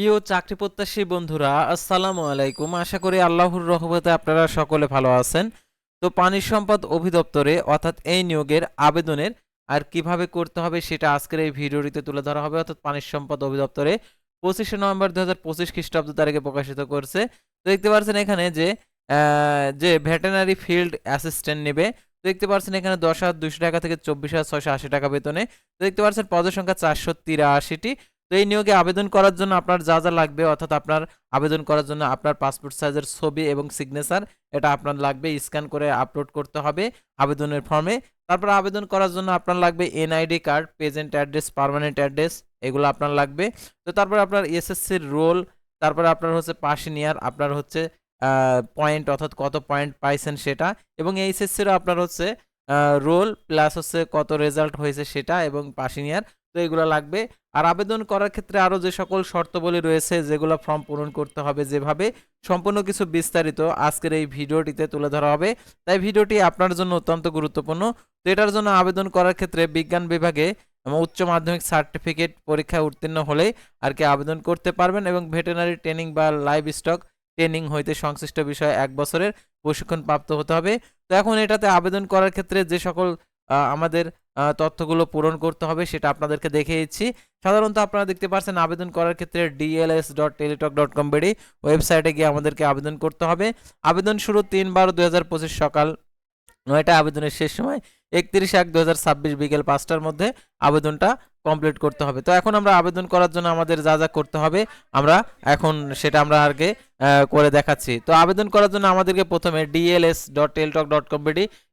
প্রিয় চাকরি প্রত্যাশী বন্ধুরা, আসসালামু আলাইকুম। আশা করি আল্লাহর রহমতে আপনারা সকলে ভালো আছেন। তো পানি সম্পদ অধিদপ্তরে, অর্থাৎ এই নিয়োগের আবেদনের আর কীভাবে করতে হবে সেটা আজকের এই ভিডিওটিতে তুলে ধরা হবে। অর্থাৎ পানি সম্পদ অধিদপ্তরে পঁচিশে নভেম্বর দু হাজার পঁচিশ খ্রিস্টাব্দ তারিখে প্রকাশিত করছে। তো দেখতে পাচ্ছেন এখানে যে যে ভেটেনারি ফিল্ড অ্যাসিস্ট্যান্ট নেবে। দেখতে পাচ্ছেন এখানে দশ হাজার দুশো টাকা থেকে চব্বিশ হাজার ছয়শো আশি টাকা বেতনে। দেখতে পাচ্ছেন পদের সংখ্যা চারশো তিরাশিটি। তো এই নিয়োগে আবেদন করার জন্য আপনার যা যা লাগবে, অর্থাৎ আপনার আবেদন করার জন্য আপনার পাসপোর্ট সাইজের ছবি এবং সিগনেচার এটা আপনার লাগবে স্ক্যান করে আপলোড করতে হবে আবেদনের ফর্মে তারপর আবেদন করার জন্য আপনার লাগবে NID card present address permanent address এগুলো আপনার লাগবে। তো তারপর আপনার এসএসসির রোল তারপরে আপনার হচ্ছে পাশিনিয়ার আপনার হচ্ছে পয়েন্ট অর্থাৎ কত পয়েন্ট পাইছেন সেটা, এবং এইচএসসিরও আপনার হচ্ছে রোল প্লাস হচ্ছে কত রেজাল্ট হয়েছে সেটা, এবং পাশিনিয়ার তো এগুলো লাগবে। আর আবেদন করার ক্ষেত্রে আরও যে সকল শর্তাবলী রয়েছে, যেগুলো ফর্ম পূরণ করতে হবে যেভাবে, সম্পূর্ণ কিছু বিস্তারিত আজকের এই ভিডিওটিতে তুলে ধরা হবে। তাই ভিডিওটি আপনার জন্য অত্যন্ত গুরুত্বপূর্ণ। তো এটার জন্য আবেদন করার ক্ষেত্রে বিজ্ঞান বিভাগে উচ্চ মাধ্যমিক সার্টিফিকেট পরীক্ষায় উত্তীর্ণ হলে আর কি আবেদন করতে পারবেন এবং ভেটেনারি ট্রেনিং বা লাইভ স্টক ট্রেনিং হইতে সংশ্লিষ্ট বিষয়ে এক বছরের প্রশিক্ষণ প্রাপ্ত হতে হবে। তো এখন এটাতে আবেদন করার ক্ষেত্রে যে সকল আমাদের তথ্যগুলো পূরণ করতে হবে, সেটা আপনাদেরকে দেখিয়েছি সাধারণত আপনারা দেখতে পাচ্ছেন আবেদন করার ক্ষেত্রে DLS dot Teletalk dot com BD ওয়েবসাইটে গিয়ে আমাদেরকে আবেদন করতে হবে। আবেদন শুরু তিন বারো দু সকাল, নয়টা আবেদনের শেষ সময়, একত্রিশ এক দু বিকেল পাঁচটার মধ্যে। আবেদনটা কমপ্লিট করতে হবে। তো এখন আমরা আবেদন করার জন্য আমাদের যা যা করতে হবে, আমরা এখন সেটা আমরা আগে করে দেখাচ্ছি। তো আবেদন করার জন্য আমাদেরকে প্রথমে DLS dot Teletalk dot com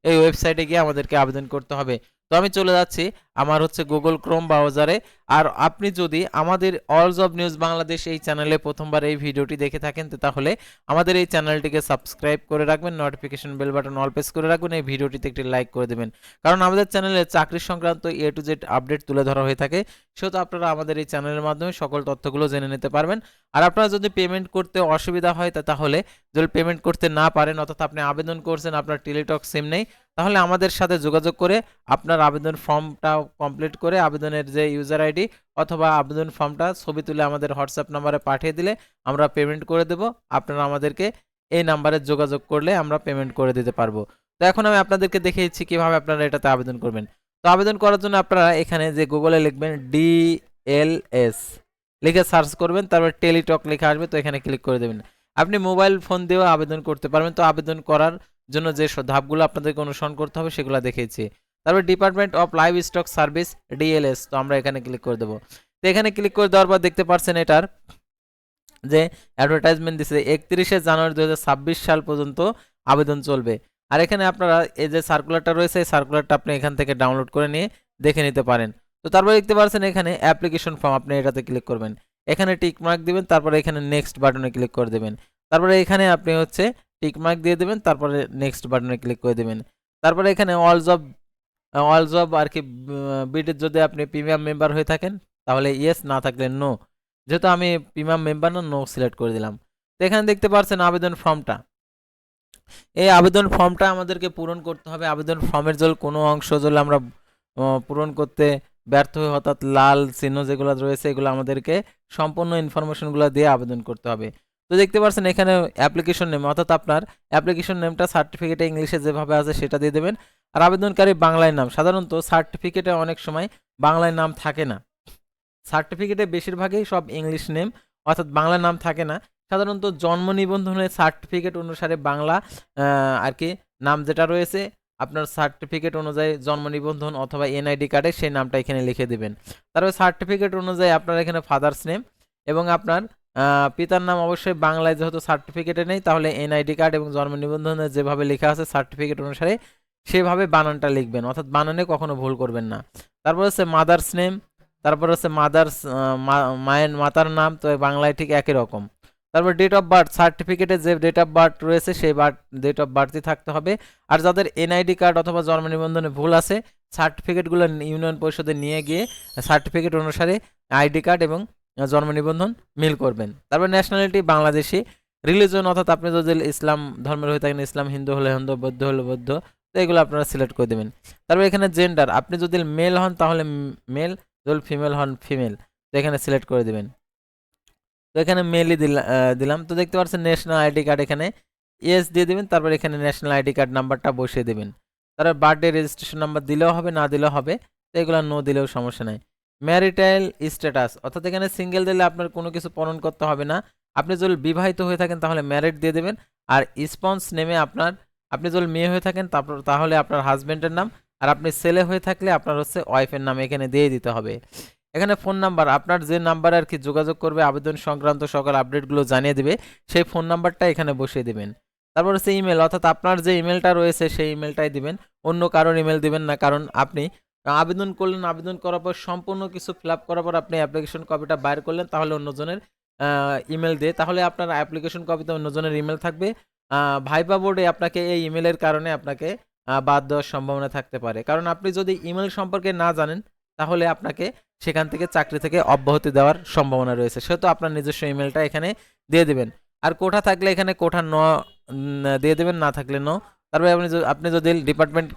এই ওয়েবসাইটে গিয়ে আমাদেরকে আবেদন করতে হবে। তো আমি চলে যাচ্ছি আমার হচ্ছে গুগল ক্রোম ব্রাউজারে আর আপনি যদি আমাদের অলস অব নিউজ বাংলাদেশ এই চ্যানেলে প্রথমবার এই ভিডিওটি দেখে থাকেন তাহলে আমাদের এই চ্যানেলটিকে সাবস্ক্রাইব করে রাখবেন notification bell button all press করে রাখবেন, এই ভিডিওটিতে একটি লাইক করে দেবেন। কারণ আমাদের চ্যানেলে চাকরি সংক্রান্ত এ টু জেড আপডেট তুলে ধরা হয়ে থাকে, সেহেতু আপনারা আমাদের এই চ্যানেলের মাধ্যমে সকল তথ্যগুলো জেনে নিতে পারবেন। আর আপনারা যদি পেমেন্ট করতে অসুবিধা হয় তা তাহলে যদি পেমেন্ট করতে না পারেন, অর্থাৎ আপনি আবেদন করছেন, আপনার টেলিটক সিম নেই, তাহলে আমাদের সাথে যোগাযোগ করে আপনার আবেদন ফর্মটা কমপ্লিট করে আবেদনের যে ইউজার আইডি অথবা আবেদন ফর্মটা ছবি তুলে আমাদের হোয়াটসঅ্যাপ নাম্বারে পাঠিয়ে দিলে আমরা পেমেন্ট করে দেব। আপনারা আমাদেরকে এই নাম্বারে যোগাযোগ করলে আমরা পেমেন্ট করে দিতে পারব। তো এখন আমি আপনাদেরকে দেখিয়েছি কীভাবে আপনারা এটাতে আবেদন করবেন। আবেদন করার জন্য আপনারা এখানে যে গুগলে লিখবেন ডিএলএস লিখে সার্চ করবেন, তারপর টেলিটক লেখা আসবে, তো এখানে ক্লিক করে দেবেন। আপনি মোবাইল ফোন দিয়েও আবেদন করতে পারবেন, তো আবেদন করার জন্য যে ধাপগুলো আপনাদেরকে অনুসরণ করতে হবে সেগুলো দেখিয়েছি। তারপর department of live stock service DLS তো আমরা এখানে ক্লিক করে দেবো। তো এখানে ক্লিক করে দেওয়ার পর দেখতে পাচ্ছেন এটার যে অ্যাডভার্টাইজমেন্ট দিছে, একত্রিশে জানুয়ারি দু হাজার ছাব্বিশ সাল পর্যন্ত আবেদন চলবে। আর এখানে আপনারা এই যে সার্কুলারটা রয়েছে, এই সার্কুলারটা আপনি এখান থেকে ডাউনলোড করে নিয়ে দেখে নিতে পারেন। তো তারপরে দেখতে পাচ্ছেন এখানে অ্যাপ্লিকেশন ফর্ম আপনি এটাতে ক্লিক করবেন। এখানে টিক মার্ক দিবেন, তারপরে এখানে নেক্সট বাটনে ক্লিক করে দেবেন। তারপরে এখানে আপনি হচ্ছে টিক মার্ক দিয়ে দেবেন, তারপরে নেক্সট বাটনে ক্লিক করে দেবেন। তারপরে এখানে অল জব অল জব আর কি বিটের যদি আপনি প্রিমিয়াম মেম্বার হয়ে থাকেন, তাহলে ইয়েস না থাকলে নো যেহেতু আমি প্রিমিয়াম মেম্বার না নো সিলেক্ট করে দিলাম। তো এখানে দেখতে পাচ্ছেন আবেদন ফর্মটা এই আবেদন ফর্মটা আমাদেরকে পূরণ করতে হবে। আবেদন ফর্মের জল, কোনো অংশ যদি আমরা পূরণ করতে ব্যর্থ হই অর্থাৎ লাল চিহ্ন যেগুলো রয়েছে, এগুলো আমাদেরকে সম্পূর্ণ ইনফরমেশনগুলো দিয়ে আবেদন করতে হবে। তো দেখতে পাচ্ছেন এখানে অ্যাপ্লিকেশন নেম, অর্থাৎ আপনার অ্যাপ্লিকেশন নেমটা সার্টিফিকেটে ইংলিশে যেভাবে আছে সেটা দিয়ে দেবেন। আর আবেদনকারী বাংলায় নাম, সাধারণত সার্টিফিকেটে অনেক সময় বাংলায় নাম থাকে না। সার্টিফিকেটে বেশিরভাগই সব ইংলিশ নেম, অর্থাৎ বাংলা নাম থাকে না। সাধারণত জন্ম নিবন্ধনের সার্টিফিকেট অনুসারে বাংলা আর কি নাম যেটা রয়েছে, আপনার সার্টিফিকেট অনুযায়ী জন্ম নিবন্ধন অথবা এনআইডি কার্ডে সেই নামটা এখানে লিখে দিবেন। তারপরে সার্টিফিকেট অনুযায়ী আপনার এখানে ফাদার্স নেম এবং আপনার পিতার নাম অবশ্যই বাংলায় যেহেতু সার্টিফিকেটে নেই, তাহলে এনআইডি কার্ড এবং জন্ম নিবন্ধনে যেভাবে লেখা আছে সার্টিফিকেট অনুসারে সেভাবে বানানটা লিখবেন। অর্থাৎ বানানে কখনো ভুল করবেন না। তারপর হচ্ছে মাদার্স নেম তারপর হচ্ছে মাদার্স মায়ের, মাতার নাম, তো বাংলায় ঠিক একই রকম। তারপর ডেট অফ বার্থ সার্টিফিকেটে যে ডেট অফ বার্থ রয়েছে, সেই বার্থ ডেট অফ বার্থই থাকতে হবে। আর যাদের এনআইডি কার্ড অথবা জন্ম নিবন্ধনে ভুল আছে সার্টিফিকেটগুলো ইউনিয়ন পরিষদে নিয়ে গিয়ে সার্টিফিকেট অনুসারে আইডি কার্ড এবং জন্ম নিবন্ধন মিল করবেন। তারপর ন্যাশনালিটি বাংলাদেশি। রিলিজন অর্থাৎ আপনি যদি ইসলাম ধর্মের হয়ে থাকেন, ইসলাম হিন্দু হলে হিন্দু, বৌদ্ধ হলে বৌদ্ধ, তো এগুলো আপনারা সিলেক্ট করে দেবেন। তারপর এখানে জেন্ডার আপনি যদি মেল হন তাহলে মেল যদি ফিমেল হন ফিমেল তো এখানে সিলেক্ট করে দেবেন। তো এখানে মেলই দিলাম দিলাম। তো দেখতে পাচ্ছেন ন্যাশনাল আইডি কার্ড এখানে। ইয়েস দিয়ে দেবেন, তারপর এখানে ন্যাশনাল আইডি কার্ড নাম্বারটা বসিয়ে দেবেন। তারপর বার্থডে রেজিস্ট্রেশন নাম্বার দিলেও হবে, না দিলেও হবে। তো এগুলো নো দিলেও সমস্যা নাই। ম্যারিটাইল স্ট্যাটাস অর্থাৎ এখানে সিঙ্গেল দিলে আপনার কোনো কিছু পূরণ করতে হবে না। আপনি যদি বিবাহিত হয়ে থাকেন, তাহলে ম্যারিড দিয়ে দেবেন। আর স্পন্স নেমে আপনার, আপনি যদি মেয়ে হয়ে থাকেন, তারপর, তাহলে আপনার হাজব্যান্ডের নাম। আর আপনি ছেলে হয়ে থাকলে আপনার হচ্ছে ওয়াইফের নাম এখানে দিয়ে দিতে হবে। এখানে ফোন নাম্বার, আপনার যে নাম্বারে আর কি যোগাযোগ করবে, আবেদন সংক্রান্ত সকল আপডেটগুলো জানিয়ে দেবে, সেই ফোন নাম্বারটা এখানে বসিয়ে দেবেন। তারপর হচ্ছে ইমেল অর্থাৎ আপনার যে ইমেলটা রয়েছে, সেই ইমেলটাই দিবেন। অন্য কারোর ইমেল দিবেন না, কারণ আপনি আবেদন করলেন, আবেদন করার পর সম্পূর্ণ কিছু ফিল আপ করার পর আপনি অ্যাপ্লিকেশন কপিটা বাইর করলেন, তাহলে অন্যজনের ইমেল দিয়ে, তাহলে আপনার অ্যাপ্লিকেশন কপিতে অন্যজনের ইমেল থাকবে। ভাইবা বোর্ডে আপনাকে এই ইমেলের কারণে আপনাকে বাদ দেওয়ার সম্ভাবনা থাকতে পারে। কারণ আপনি যদি ইমেল সম্পর্কে না জানেন তাহলে আপনাকে সেখান থেকে চাকরি থেকে অব্যাহতি দেওয়ার সম্ভাবনা রয়েছে। সেহেতু আপনার নিজস্ব ইমেলটা এখানে দিয়ে দেবেন। আর কোঠা থাকলে এখানে কোঠা ন দিয়ে দেবেন, না থাকলে ন তারপরে আপনি আপনি যদি ডিপার্টমেন্ট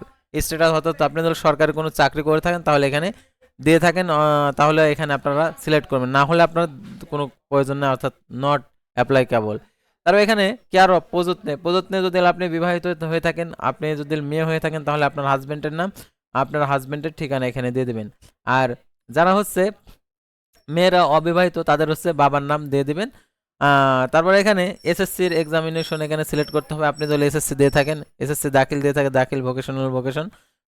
স্ট্যাটাস অর্থাৎ আপনি যদি সরকারি কোনো চাকরি করে থাকেন, তাহলে এখানে দিয়ে থাকেন তাহলে এখানে আপনারা সিলেক্ট করবেন। না হলে আপনার কোনো প্রয়োজন নেই, অর্থাৎ নট অ্যাপ্লাই কেবল। তারপর এখানে কেয়ার অফ প্রযত্নে? প্রযত্নে যদি আপনি বিবাহিত হয়ে থাকেন, আপনি যদি মেয়ে হয়ে থাকেন, তাহলে আপনার হাজব্যান্ডের নাম। আপনার হাজব্যান্ডের ঠিকানা এখানে দিয়ে দেবেন। আর যারা হচ্ছে মেয়েরা অবিবাহিত, তাদের হচ্ছে বাবার নাম দিয়ে দেবেন। তারপরে এখানে এসএসসির এক্সামিনেশন এখানে সিলেক্ট করতে হবে। আপনি যদি এসএসসি দিয়ে থাকেন। এসএসসি দাখিল দিয়ে থাকে, দাখিল ভোকেশনাল ভোকেশন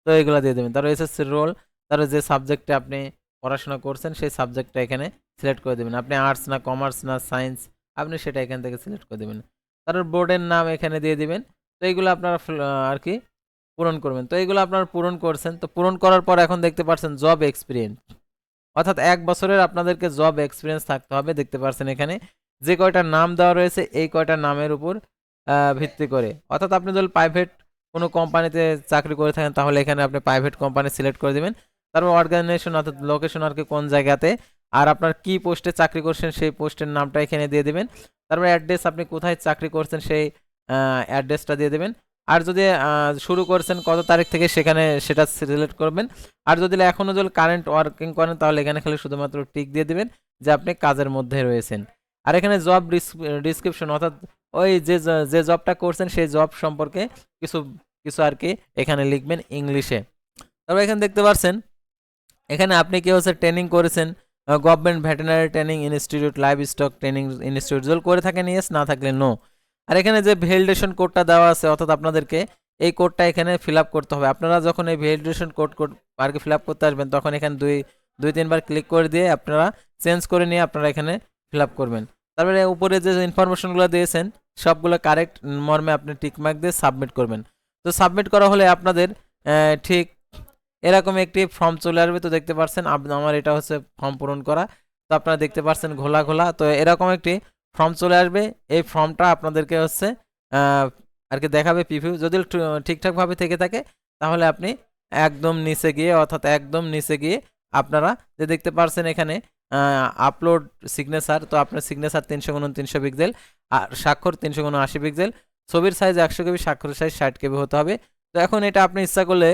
তো এগুলো দিয়ে দেবেন। তারপর এসএসসির রোল তারপর যে সাবজেক্টে আপনি পড়াশোনা করছেন, সেই সাবজেক্টটা এখানে সিলেক্ট করে দেবেন। আপনি আর্টস না কমার্স না সায়েন্স আপনি সেটা এখান থেকে সিলেক্ট করে দেবেন। তারপর বোর্ডের নাম এখানে দিয়ে দিবেন। তো এইগুলো আপনারা আর কি পূরণ করবেন। তো এইগুলো আপনারা পূরণ করছেন। তো পূরণ করার পর এখন দেখতে পাচ্ছেন জব এক্সপিরিয়েন্স অর্থাৎ এক বছরের আপনাদেরকে জব এক্সপিরিয়েন্স থাকতে হবে, দেখতে পাচ্ছেন এখানে। যে কয়টা নাম দেওয়া রয়েছে, এই কয়টা নামের উপর ভিত্তি করে। অর্থাৎ আপনি যদি প্রাইভেট কোনো কোম্পানিতে চাকরি করে থাকেন, তাহলে এখানে আপনি প্রাইভেট কোম্পানি সিলেক্ট করে দেবেন। তারপর অর্গানাইজেশন অর্থাৎ লোকেশন আর কি কোন জায়গাতে, আর আপনার কি পোস্টে চাকরি করছেন, সেই পোস্টের নামটা এখানে দিয়ে দেবেন। তারপর অ্যাড্রেস আপনি কোথায় চাকরি করছেন, সেই অ্যাড্রেসটা দিয়ে দেবেন। আর যদি শুরু করছেন কত তারিখ থেকে সেখানে সেটা সিলেক্ট করবেন। আর যদি এখনও যদি কারেন্ট ওয়ার্কিং করেন, তাহলে এখানে খালি শুধুমাত্র টিক দিয়ে দেবেন যে আপনি কাজের মধ্যে রয়েছেন। আর এখানে জব ডিসক্রিপশন অর্থাৎ ওই যে যে জবটা করছেন, সেই জব সম্পর্কে কিছু কিছু আর কি এখানে লিখবেন ইংলিশে। তারপর এখানে দেখতে পাচ্ছেন এখানে আপনি কি হচ্ছে ট্রেনিং করেছেন? Government veterinary training institute live stock training institute করে থাকেন ইয়েস না থাকলে নো আর এখানে যে ভ্যালিডেশন কোডটা দেওয়া আছে, অর্থাৎ আপনাদেরকে এই কোডটা এখানে ফিল করতে হবে। আপনারা যখন এই ভ্যালিডেশন কোড কোড আর কি ফিল আপ করতে আসবেন, তখন এখানে দুই দুই, তিনবার ক্লিক করে দিয়ে আপনারা চেঞ্জ করে নিয়ে আপনারা এখানে ফিল করবেন। তারপরে উপরে যে ইনফরমেশনগুলো দিয়েছেন, সবগুলো কারেক্ট মর্মে আপনি টিকমার্ক দিয়ে সাবমিট করবেন। তো সাবমিট করা হলে আপনাদের ঠিক এরকম একটি ফর্ম চলে আসবে। তো দেখতে পাচ্ছেন আমার এটা হচ্ছে ফর্ম পূরণ করা। তো আপনারা দেখতে পাচ্ছেন ঘোলা ঘোলা। তো এরকম একটি ফর্ম চলে আসবে। এই ফর্মটা আপনাদেরকে হচ্ছে আর কি দেখাবে প্রিভিউ যদি ঠিকঠাকভাবে থেকে থাকে, তাহলে আপনি একদম নিচে গিয়ে, অর্থাৎ একদম নিচে গিয়ে আপনারা যে দেখতে পারছেন এখানে আপলোড সিগনেচার তো আপনার সিগনেচার তিনশো গুণ তিনশো পিক্সেল আর স্বাক্ষর তিনশো গুণ আশি পিক্সেল ছবির সাইজ একশো কেবি স্বাক্ষরের সাইজ ষাট কেবি হতে হবে। তো এখন এটা আপনি ইচ্ছা করলে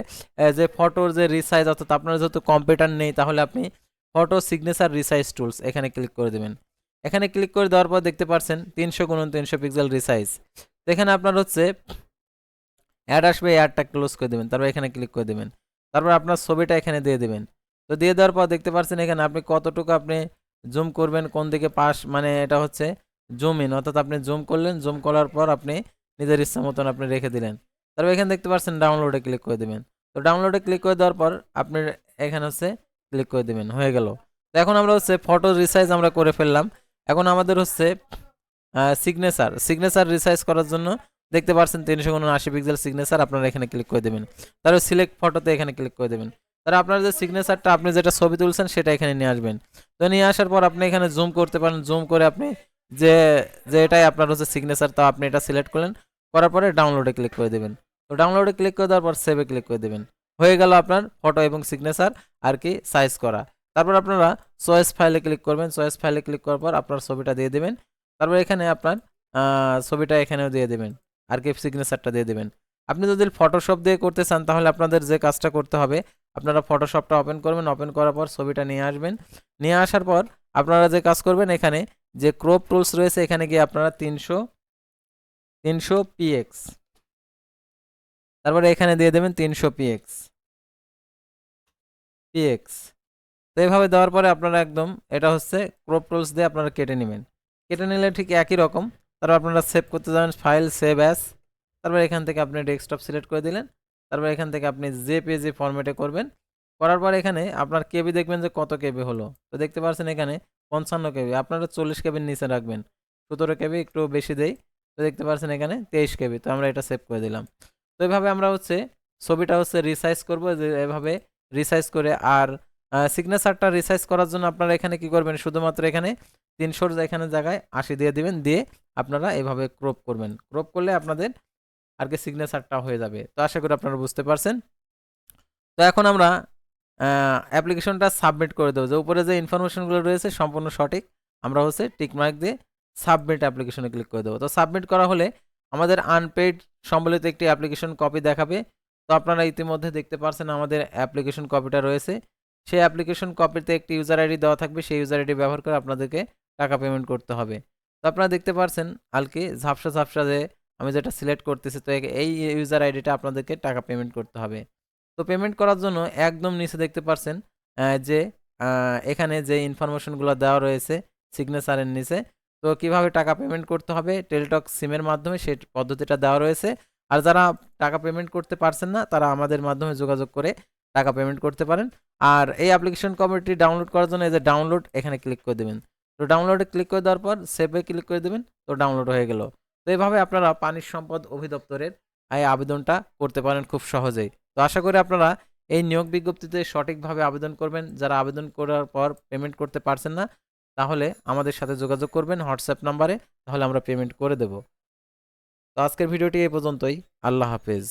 যে ফটোর যে রিসাইজ অর্থাৎ আপনার যেহেতু কম্পিউটার নেই, তাহলে আপনি ফটো সিগনেচার রিসাইজ টুলস এখানে ক্লিক করে দেবেন। এখানে ক্লিক করে দেওয়ার পর দেখতে পাচ্ছেন তিনশো গুণ তিনশো পিক্সেল রিসাইজ এখানে আপনার হচ্ছে অ্যাড আসবে অ্যাডটা ক্লোজ করে দেবেন, তারপর এখানে ক্লিক করে দেবেন। তারপর আপনার ছবিটা এখানে দিয়ে দেবেন। তো দিয়ে দেওয়ার পর দেখতে পাচ্ছেন এখানে আপনি কতটুকু আপনি জুম করবেন, কোন দিকে পাশ মানে এটা হচ্ছে জুম ইন অর্থাৎ আপনি জুম করলেন জুম করার পর আপনি নিজের ইচ্ছা মতন আপনি রেখে দিলেন। তারপর এখানে দেখতে পাচ্ছেন ডাউনলোডে ক্লিক করে দেবেন। তো ডাউনলোডে ক্লিক করে দেওয়ার পর আপনি এখানে হচ্ছে ক্লিক করে দেবেন, হয়ে গেল। তো এখন আমরা হচ্ছে ফটো রিসাইজ আমরা করে ফেললাম। এখন আমাদের হচ্ছে সিগনেচার সিগনেচার রিসাইজ করার জন্য দেখতে পাচ্ছেন তিনশো আশি পিক্সেল সিগনেচার আপনারা এখানে ক্লিক করে দেবেন। তারপর সিলেক্ট ফটোতে এখানে ক্লিক করে দেবেন। তাহলে আপনার যে সিগনেচারটা আপনি যেটা ছবি তুলছেন সেটা এখানে নিয়ে আসবেন। তো নিয়ে আসার পর আপনি এখানে জুম করতে পারেন জুম করে আপনি যে যে এটাই আপনার হচ্ছে সিগনেচার তা আপনি এটা সিলেক্ট করলেন, করার পরে ডাউনলোডে ক্লিক করে দেবেন। তো ডাউনলোডে ক্লিক করে দেওয়ার পর সেভে ক্লিক করে দেবেন। হয়ে গেল আপনার ফটো এবং সিগনেচার আর কি সাইজ করা। তারপর আপনারা চয়েস ফাইলে ক্লিক করবেন। চয়েস ফাইলে ক্লিক করার পর আপনার ছবিটা দিয়ে দেবেন। তারপর এখানে আপনার ছবিটা এখানেও দিয়ে দেবেন। আর কি সিগনেচারটা দিয়ে দেবেন। আপনি যদি ফটোশপ দিয়ে করতে চান, তাহলে আপনাদের যে কাজটা করতে হবে, আপনারা ফটোশপটা ওপেন করবেন। ওপেন করার পর ছবিটা নিয়ে আসবেন। নিয়ে আসার পর আপনারা যে কাজ করবেন এখানে, যে ক্রপ টুলস রয়েছে, এখানে গিয়ে আপনারা তিনশো তিনশো পিএক্স তারপরে এখানে দিয়ে দেবেন তিনশো পিএক্স পিএক্স এইভাবে দেওয়ার পরে আপনারা একদম এটা হচ্ছে ক্রপ টুলস দিয়ে আপনারা কেটে নেবেন। কেটে নিলে ঠিক একই রকম। তারপর আপনারা সেভ করতে যাবেন ফাইল সেভ অ্যাস তারপর এখান থেকে আপনি ডেস্কটপ সিলেক্ট করে দিলেন। তারপর এখান থেকে আপনি যে পেজে ফরম্যাটে করবেন। করার পর এখানে আপনার কেবি দেখবেন যে কত কেবি হলো। তো দেখতে পাচ্ছেন এখানে পঞ্চান্ন কেবি। আপনারা চল্লিশ কেবির নিচে রাখবেন। সতেরো কেবি একটু বেশি দেই। তো দেখতে পাচ্ছেন এখানে তেইশ কেবি। তো আমরা এটা সেভ করে দিলাম। তো এইভাবে আমরা হচ্ছে ছবিটা হচ্ছে রিসাইজ করব। যে এভাবে রিসাইজ করে আর সিগনেচারটা রিসাইজ করার জন্য আপনারা এখানে কি করবেন? শুধুমাত্র এখানে তিনশোর এখানে জায়গায় আশি দিয়ে দিবেন, দিয়ে আপনারা এভাবে ক্রপ করবেন। ক্রপ করলে আপনাদের আর কি সিগনেচারটা হয়ে যাবে। তো আশা করি আপনারা বুঝতে পারছেন। তো এখন আমরা অ্যাপ্লিকেশনটা সাবমিট করে দেবো। যে উপরে যে ইনফরমেশনগুলো রয়েছে সম্পূর্ণ সঠিক, আমরা হচ্ছে টিকমার্ক দিয়ে সাবমিট অ্যাপ্লিকেশনে ক্লিক করে দেবো। তো সাবমিট করা হলে আমাদের আনপেড সম্বলিত একটি অ্যাপ্লিকেশন কপি দেখাবে। তো আপনারা ইতিমধ্যে দেখতে পারছেন আমাদের অ্যাপ্লিকেশন কপিটা রয়েছে। সেই অ্যাপ্লিকেশন কপিতে একটি ইউজার আইডি দেওয়া থাকবে, সেই ইউজার আইডি ব্যবহার করে আপনাদেরকে টাকা পেমেন্ট করতে হবে। তো আপনারা দেখতে পারছেন আলকি ঝাপসা ঝাপসা যে আমি যেটা সিলেক্ট করতেছি, তো এই ইউজার আইডিটা আপনাদেরকে টাকা পেমেন্ট করতে হবে। তো পেমেন্ট করার জন্য একদম নিচে দেখতে পারছেন যে এখানে যে ইনফরমেশনগুলো দেওয়া রয়েছে সিগনেচারের নিচে, তো কীভাবে টাকা পেমেন্ট করতে হবে টেলিটক সিমের মাধ্যমে সেই পদ্ধতিটা দেওয়া রয়েছে। আর যারা টাকা পেমেন্ট করতে পারছেন না, তারা আমাদের মাধ্যমে যোগাযোগ করে টাকা পেমেন্ট করতে পারেন। আর এই অ্যাপ্লিকেশন কমিটি ডাউনলোড করার জন্য এই যে ডাউনলোড এখানে ক্লিক করে দেবেন। তো ডাউনলোডে ক্লিক করে দেওয়ার পর সেভে ক্লিক করে দেবেন, তো ডাউনলোড হয়ে গেল। তো এইভাবে আপনারা পানির সম্পদ অধিদপ্তরের এই আবেদনটা করতে পারেন খুব সহজেই। তো আশা করি আপনারা এই নিয়োগ বিজ্ঞপ্তিতে সঠিকভাবে আবেদন করবেন। যারা আবেদন করার পর পেমেন্ট করতে পারছেন না, তাহলে আমাদের সাথে যোগাযোগ করবেন হোয়াটসঅ্যাপ নাম্বারে তাহলে আমরা পেমেন্ট করে দেব। তো আজকের ভিডিওটি এই পর্যন্তই। আল্লাহ হাফেজ।